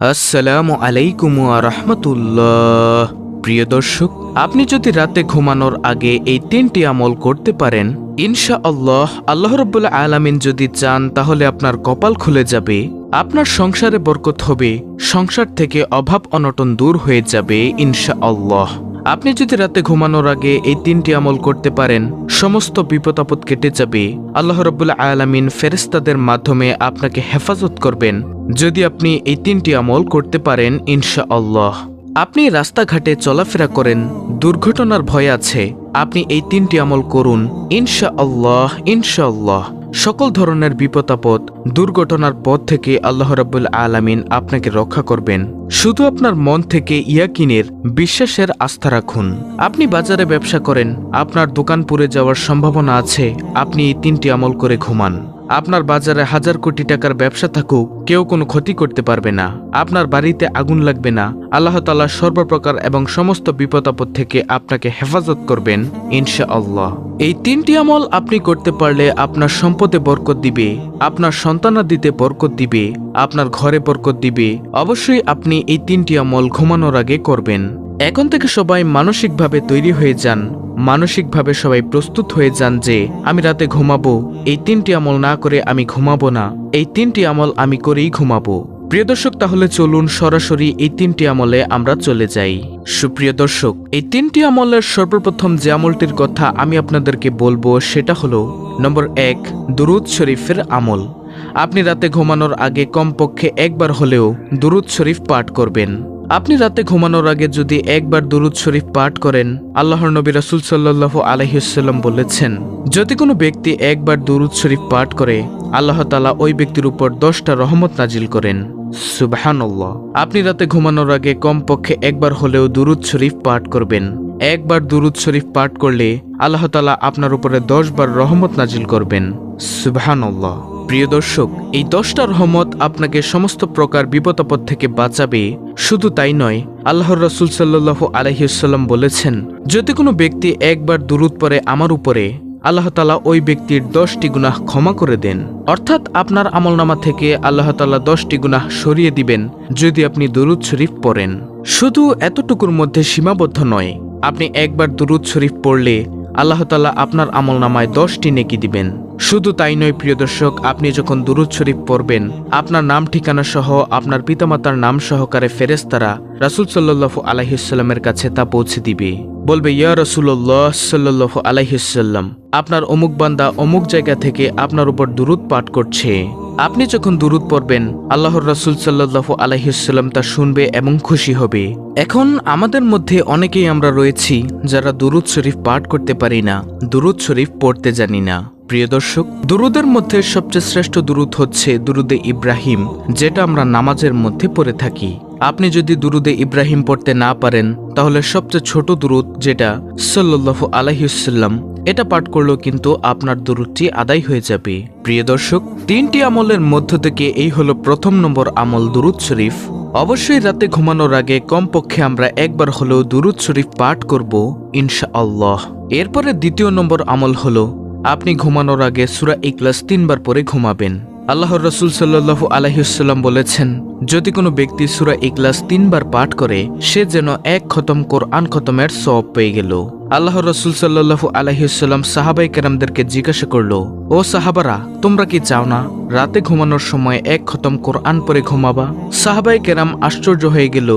আসসালামু আলাইকুম রহমতুল্লাহ। প্রিয় দর্শক, আপনি যদি রাতে ঘুমানোর আগে এই তিনটি আমল করতে পারেন ইনশা আল্লাহ আল্লাহ রব্বুল্লা আলামিন যদি চান, তাহলে আপনার কপাল খুলে যাবে, আপনার সংসারে বরকত হবে, সংসার থেকে অভাব অনটন দূর হয়ে যাবে ইনশা আল্লাহ আপনি যদি রাতে ঘুমানোর আগে এই তিনটি আমল করতে পারেন, সমস্ত বিপদ আপদ কেটে যাবে। আল্লাহ রব্বুল্লা আলামিন ফেরেস্তাদের মাধ্যমে আপনাকে হেফাজত করবেন। যদি আপনি এই তিনটি আমল করতে পারেন ইনশা আল্লাহ আপনি রাস্তাঘাটে চলাফেরা করেন, দুর্ঘটনার ভয় আছে, আপনি এই তিনটি আমল করুন ইনশা আল্লাহ ইনশা আল্লাহ সকল ধরনের বিপদাপদ, দুর্ঘটনার পথ থেকে আল্লাহ রাবুল আলামিন আপনাকে রক্ষা করবেন। শুধু আপনার মন থেকে ইয়াকিনের বিশ্বাসের আস্থা রাখুন। আপনি বাজারে ব্যবসা করেন, আপনার দোকান পুড়ে যাওয়ার সম্ভাবনা আছে, আপনি এই তিনটি আমল করে ঘুমান। আপনার বাজারে হাজার কোটি টাকার ব্যবসা থাকুক, কেউ কোনো ক্ষতি করতে পারবে না। আপনার বাড়িতে আগুন লাগবে না। আল্লাহ তালা সর্বপ্রকার এবং সমস্ত বিপদ আপদ থেকে আপনাকে হেফাজত করবেন ইনশা আল্লাহ এই তিনটি আমল আপনি করতে পারলে আপনার সম্পদে বরকত দিবে, আপনার সন্তানাদিতে বরকত দিবে, আপনার ঘরে বরকত দিবে। অবশ্যই আপনি এই তিনটি আমল ঘুমানোর আগে করবেন। এখন থেকে সবাই মানসিকভাবে তৈরি হয়ে যান। মানসিকভাবে সবাই প্রস্তুত হয়ে যান যে, আমি রাতে ঘুমাবো, এই তিনটি আমল না করে আমি ঘুমাবো না, এই তিনটি আমল আমি করেই ঘুমাবো। প্রিয় দর্শক, তাহলে চলুন সরাসরি এই তিনটি আমলে আমরা চলে যাই। সুপ্রিয় দর্শক, এই তিনটি আমলের সর্বপ্রথম যে আমলটির কথা আমি আপনাদেরকে বলব সেটা হলো, নম্বর এক, দুরুদ শরীফের আমল। আপনি রাতে ঘুমানোর আগে কমপক্ষে একবার হলেও দুরুদ শরীফ পাঠ করবেন। আপনি রাতে ঘুমানোর আগে যদি একবার দুরুদ শরীফ পাঠ করেন, আল্লাহর নবী রাসুল সাল্লাহ আলহিসাল্লাম বলেছেন, যদি কোনো ব্যক্তি একবার দুরুদ শরীফ পাঠ করে, আল্লাহ তালা ওই ব্যক্তির উপর দশটা রহমত নাজিল করেন। সুবাহান্লাহ আপনি রাতে ঘুমানোর আগে কমপক্ষে একবার হলেও দুরুদ শরীফ পাঠ করবেন। একবার দুরুদ শরীফ পাঠ করলে আল্লাহ তালা আপনার উপরে দশ বার রহমত নাজিল করবেন। সুবাহান্লাহ প্রিয় দর্শক, এই দশটা রহমত আপনাকে সমস্ত প্রকার বিপদাপদ থেকে বাঁচাবে। শুধু তাই নয়, আল্লাহর রসুল সাল্লাহ আলহিউসাল্লাম বলেছেন, যদি কোনো ব্যক্তি একবার দুরুদ পরে আমার উপরে, আল্লাহ তালা ওই ব্যক্তির দশটি গুনাহ ক্ষমা করে দেন। অর্থাৎ আপনার আমলনামা থেকে আল্লাহ তালা দশটি গুনাহ সরিয়ে দিবেন, যদি আপনি দুরুদ শরীফ পড়েন। শুধু এতটুকুর মধ্যে সীমাবদ্ধ নয়, আপনি একবার দুরুদ শরীফ পড়লে আল্লাহ তালা আপনার আমলনামায় দশটি নেকি দিবেন। শুধু তাই নয়, প্রিয় দর্শক, আপনি যখন দুরুদ শরীফ পড়বেন, আপনার নাম, ঠিকানা সহ আপনার পিতামাতার নাম সহকারে ফেরেস্তারা রাসুল সাল্লাহ আলাহিসাল্লামের কাছে তা পৌঁছে দিবে। বলবে, ইয়া রসুল্লাহ সাল্লাহ আলাইসাল্লাম আপনার অমুক বান্দা অমুক জায়গা থেকে আপনার উপর দুরুদ পাঠ করছে। আপনি যখন দুরুদ পড়বেন, আল্লাহর রসুল সাল্লাহ আলাইসাল্লাম তা শুনবে এবং খুশি হবে। এখন আমাদের মধ্যে অনেকেই আমরা রয়েছি যারা দুরুদ শরীফ পাঠ করতে পারি না, দুরুদ শরীফ পড়তে জানি না। প্রিয় দর্শক, দুরুদের মধ্যে সবচেয়ে শ্রেষ্ঠ দুরুদ হচ্ছে দুরুদে ইব্রাহিম, যেটা আমরা নামাজের মধ্যে পড়ে থাকি। আপনি যদি দুরুদে ইব্রাহিম পড়তে না পারেন, তাহলে সবচেয়ে ছোট দুরুদ যেটা সাল্লাহ আলহিউসাল্লাম এটা পাঠ করলেও কিন্তু আপনার দুরুদটি আদায় হয়ে যাবে। প্রিয় দর্শক, তিনটি আমলের মধ্য থেকে এই হলো প্রথম নম্বর আমল দুরুদ শরীফ। অবশ্যই রাতে ঘুমানোর আগে কমপক্ষে আমরা একবার হলেও দুরুদ শরীফ পাঠ করব ইনশা আল্লাহ এরপরে দ্বিতীয় নম্বর আমল হলো আপনি ঘুমানোর আগে সুরা ইকলাস তিনবার পরে ঘুমাবেন। আল্লাহর রসুল সাল্লু আলহিউসাল্লাম বলেছেন, যদি কোনো ব্যক্তি সুরা ইকলাস তিনবার পাঠ করে, সে যেন এক খতম কোরআন খতমের সব পেয়ে গেল। আল্লাহ রসুল সাল্লু আলহিউসাল্লাম সাহাবাই কেরামদেরকে জিজ্ঞাসা করল, ও সাহাবারা, তোমরা কি চাও না, রাতে ঘুমানোর সময় এক খতম কোরআন পরে ঘুমাবা? সাহাবাই কেরাম আশ্চর্য হয়ে গেল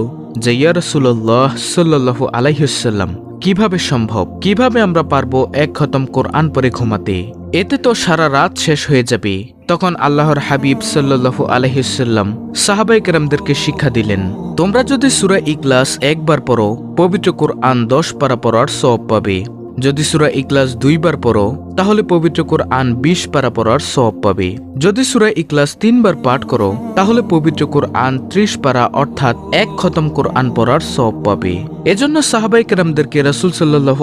যে, ইয়া রসুল্লাহ সাল্লু আলাইসাল্লাম কীভাবে সম্ভব? কীভাবে আমরা পারব এক খতম কোরআন পরে ঘুমাতে? এতে তো সারা রাত শেষ হয়ে যাবে। তখন আল্লাহর হাবিব সাল্লু আলহিসাল্লাম সাহাবাই কেরামদেরকে শিক্ষা দিলেন, তোমরা যদি সুরা ইকলাস একবার পড়ো, পবিত্র কোরআন দশ পারা পড়ার সব পাবে। যদি সুরা ইকলাস দুইবার পড়ো, তাহলে পবিত্র কোরআন বিশ পারা পড়ার সব পাবে। যদি সুরা ইকলাস তিনবার পাঠ করো, তাহলে পবিত্র কোরআন ত্রিশ পারা অর্থাৎ এক খতম কোরআন পড়ার সব পাবে। এজন্য সাহাবাই কেরামদেরকে রাসুল সাল্লাহ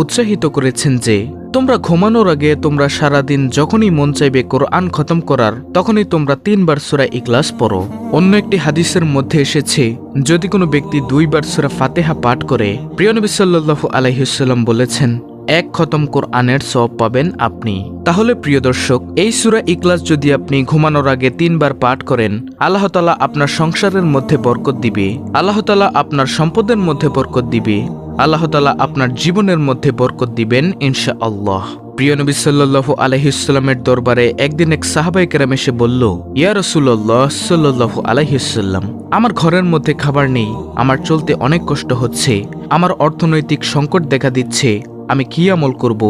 উৎসাহিত করেছেন যে তোমরা ঘুমানোর আগে তোমরা সারাদিন যখনই মন চাইবে কোরআন খতম করার, তখনই তোমরা তিনবার সুরা ইকলাস পড়ো। অন্য একটি হাদিসের মধ্যে এসেছে, যদি কোনো ব্যক্তি দুইবার সুরা ফাতেহা পাঠ করে, প্রিয় নবী সাল্লাহ আলহিসাল্লাম বলেছেন, এক খতম কোরআনের সব পাবেন আপনি। তাহলে প্রিয় দর্শক, এই সুরা ইকলাস যদি আপনি ঘুমানোর আগে তিনবার পাঠ করেন, আল্লাহ তালা আপনার সংসারের মধ্যে বরকত দিবে। আল্লাহ তালা আপনার সম্পদের মধ্যে বরকত দিবে। আল্লাহ তালা আপনার জীবনের মধ্যে বরকত দিবেন ইনশা আল্লাহ প্রিয় নবী সাল্লাল্লাহু আলহিসাল্লামের দরবারে একদিন এক সাহাবাই কেরাম এসে বলল, ইয়া রসুল্লাহ সাল্লাল্লাহু আলহিসাল্লাম আমার ঘরের মধ্যে খাবার নেই, আমার চলতে অনেক কষ্ট হচ্ছে, আমার অর্থনৈতিক সংকট দেখা দিচ্ছে, আমি কি আমল করব,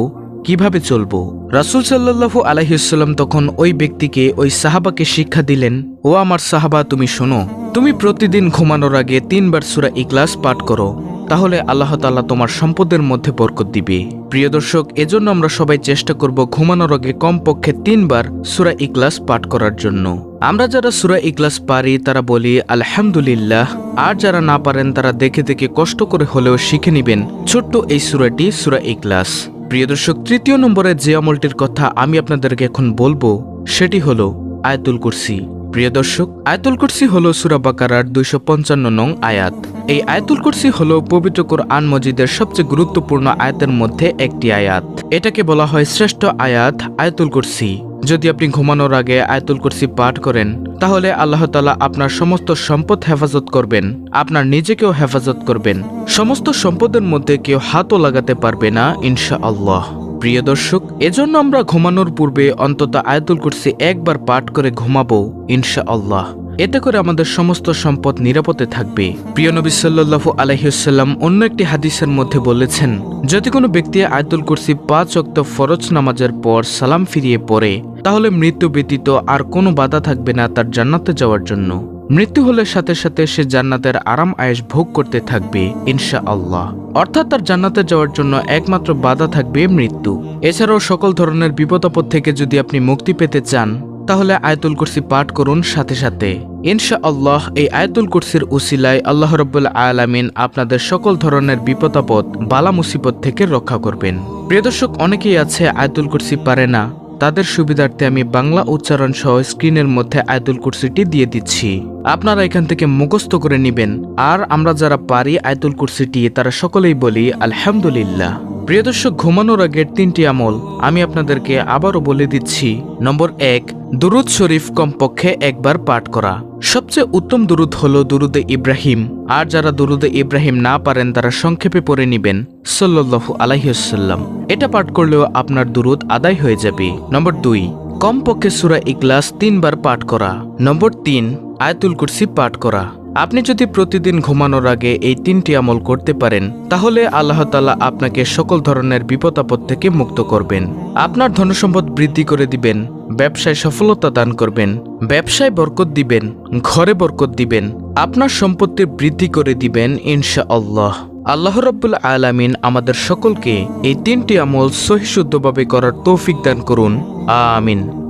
কীভাবে চলবো? রাসুল সাল্লাল্লাহু আলহিসাল্লাম তখন ওই ব্যক্তিকে, ওই সাহাবাকে শিক্ষা দিলেন, ও আমার সাহাবা, তুমি শোনো, তুমি প্রতিদিন ঘুমানোর আগে তিনবার সুরা ইকলাস পাঠ করো তাহলে আল্লাহ তাআলা তোমার সম্পদের মধ্যে বরকত দিবে। প্রিয় দর্শক, এজন্য আমরা সবাই চেষ্টা করব ঘুমানোর আগে কমপক্ষে তিনবার সুরা ইকলাস পাঠ করার জন্য। আমরা যারা সুরা ইকলাস পারি, তারা বলি, আলহামদুলিল্লাহ। আর যারা না পারেন, তারা দেখে দেখে কষ্ট করে হলেও শিখে নেবেন ছোট্ট এই সুরাটি, সুরা ইকলাস প্রিয় দর্শক, তৃতীয় নম্বরে যে আমলটির কথা আমি আপনাদেরকে এখন বলব, সেটি হলো আয়াতুল কুরসি। প্রিয় দর্শক, আয়াতুল কুরসি হলো সুরা বাকারার দুইশো পঞ্চান্ন নং আয়াত। এই আয়াতুল কুরসি হলো পবিত্র কোরআন মজিদের সবচেয়ে গুরুত্বপূর্ণ আয়াতের মধ্যে একটি আয়াত। এটাকে বলা হয় শ্রেষ্ঠ আয়াত আয়াতুল কুরসি। যদি আপনি ঘুমানোর আগে আয়াতুল কুরসি পাঠ করেন, তাহলে আল্লাহ তালা আপনার সমস্ত সম্পদ হেফাজত করবেন, আপনার নিজেকেও হেফাজত করবেন। সমস্ত সম্পদের মধ্যে কেউ হাতও লাগাতে পারবে না ইনশা আল্লাহ প্রিয় দর্শক, এজন্য আমরা ঘুমানোর পূর্বে অন্তত আয়াতুল কুরসি একবার পাঠ করে ঘুমাবো ইনশা আল্লাহ এতে করে আমাদের সমস্ত সম্পদ নিরাপদে থাকবে। প্রিয় নবী সাল্লাল্লাহু আলহিউসাল্লাম অন্য একটি হাদিসের মধ্যে বলেছেন, যদি কোনো ব্যক্তি আয়তুল কুরসি পাঁচ অক্ত ফরজ নামাজের পর সালাম ফিরিয়ে পড়ে, তাহলে মৃত্যু ব্যতীত আর কোনো বাধা থাকবে না তার জান্নাতে যাওয়ার জন্য। মৃত্যু হলে সাথে সাথে সে জান্নাতের আরাম আয়েস ভোগ করতে থাকবে ইনশা আল্লাহ অর্থাৎ তার জান্নাতে যাওয়ার জন্য একমাত্র বাধা থাকবে মৃত্যু। এছাড়াও সকল ধরনের বিপদাপদ থেকে যদি আপনি মুক্তি পেতে চান তাহলে আয়তুল কুরসি পাঠ করুন সাথে সাথে। ইনশা আল্লাহ এই আয়তুল কুরসির উসিলায় আল্লাহ রব্বুল আলামিন আপনাদের সকল ধরনের বিপদাপদ বালা মুসিবত থেকে রক্ষা করবেন। প্রিয় দর্শক, অনেকেই আছে আয়তুল কুরসি পারে না। তাদের সুবিধার্থে আমি বাংলা উচ্চারণ সহ স্ক্রিনের মধ্যে আয়তুল কুরসিটি দিয়ে দিচ্ছি। আপনারা এখান থেকে মুখস্থ করে নেবেন। আর আমরা যারা পারি আয়াতুল কুরসিটি, তারা সকলেই বলি, আলহামদুলিল্লাহ। প্রিয় দর্শক, ঘুমানোর আগের তিনটি আমল আমি আপনাদেরকে আবারও বলে দিচ্ছি। নম্বর এক, দুরুদ শরীফ কমপক্ষে একবার পাঠ করা। সবচেয়ে উত্তম দুরুদ হল দুরুদে ইব্রাহিম। আর যারা দুরুদে ইব্রাহিম না পারেন, তারা সংক্ষেপে পড়ে নিবেন, সাল্লাল্লাহু আলাইসাল্লাম এটা পাঠ করলেও আপনার দুরুদ আদায় হয়ে যাবে। নম্বর দুই, কমপক্ষে সুরা ইকলাস তিনবার পাঠ করা। নম্বর তিন, আয়তুল কুরসি পাঠ করা। আপনি যদি প্রতিদিন ঘুমানোর আগে এই তিনটি আমল করতে পারেন, তাহলে আল্লাহ তালা আপনাকে সকল ধরনের বিপদ আপদ থেকে মুক্ত করবেন। আপনার ধনসম্পদ বৃদ্ধি করে দিবেন, ব্যবসায় সফলতা দান করবেন, ব্যবসায় বরকত দিবেন, ঘরে বরকত দিবেন, আপনার সম্পত্তি বৃদ্ধি করে দিবেন ইনশা আল্লাহ আল্লাহ রব্বুল আলামিন আমাদের সকলকে এই তিনটি আমল সহিশুদ্ধভাবে করার তৌফিক দান করুন। আমিন।